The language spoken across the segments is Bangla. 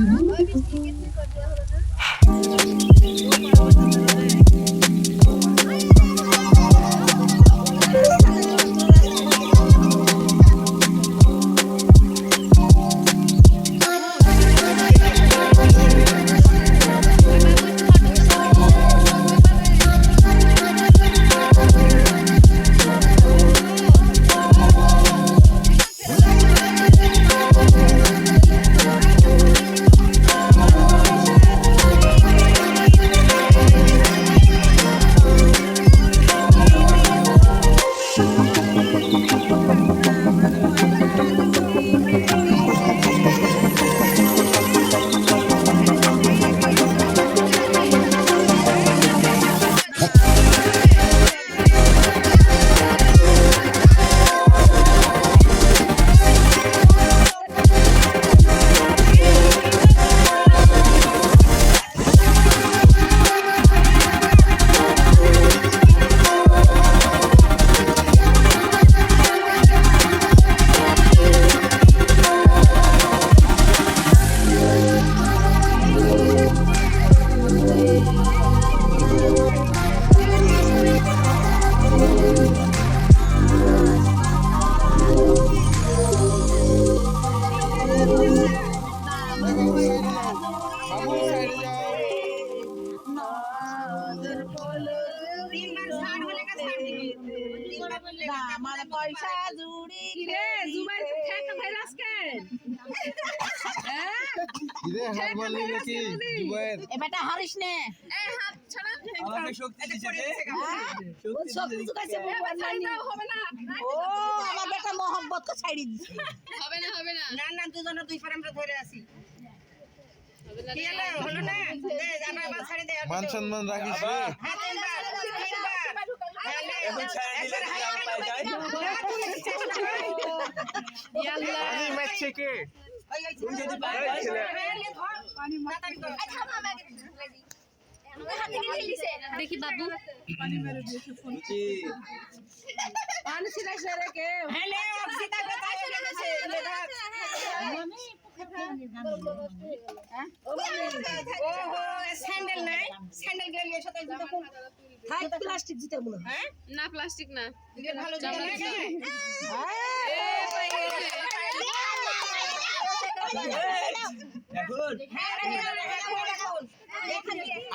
বাবু একটু আমার পয়সা জুড়ি রে জুবাই ঠেকা ভাই রাসকেন ইরে হাত বললি নাকি জুবাইর এবারটা হারিস নে। এই হাত ছাড়া। আমাকে শক্তি দিছে শক্তি জুগাইছে হবে না। ও আমার বেটা মোহব্বত কে ছাড়ি দিছে হবে না হবে না। না না দুজনে দুই পারে আমরা ধরে আছি। মান সম্মান রাখিস। ছেলে দেখি বাবু। পানি ছিলাইছ কে হ্যাঁ লে অক্সিতা কোথায় চলে গেছে স্যান্ডেল নাই স্যান্ডেল গেলে সাথে জুতো খুব থাক প্লাস্টিক জুতা গুলো হ্যাঁ না প্লাস্টিক না ভালো জুতো হ্যাঁ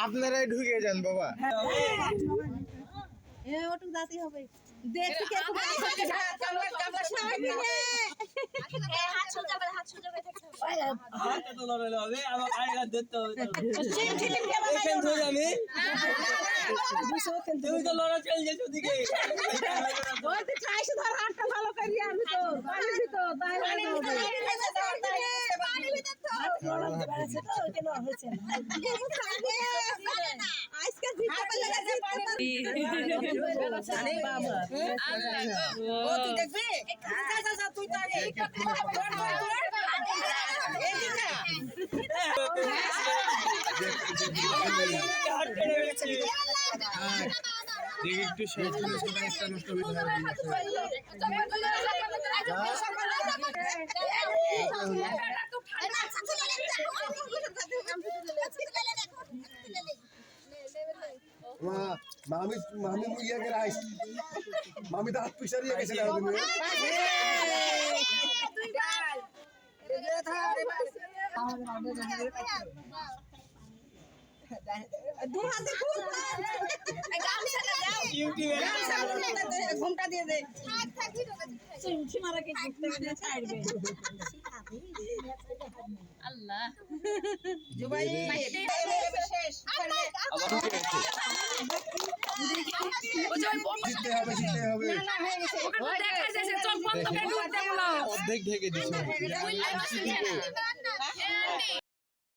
আপনারাই ঢুকে যান বাবা এ ওটু দাতি হবে দেখি কে ওই তুই খাইছ ধর হাতটা ভালো করি আমি তো পানি দিত তাই আজকে জিতে পেলে আল্লাহ গো। ও তুই দেখবি যা যা যা তুই তো আগে এই দিকা দেখি একটু শেষ করে একটা নষ্ট হয়ে মামি মামি মুইয়া কে রাইস মামি তো হাত পিছার গেছে না তুমি দু হাতে খুব ঘুমটা দিয়ে দে ছাড়বে আল্লাহ। জুবাই শেষ ছাড়বে জিততে হবে জিততে হবে। অর্ধেক ঢেকে না।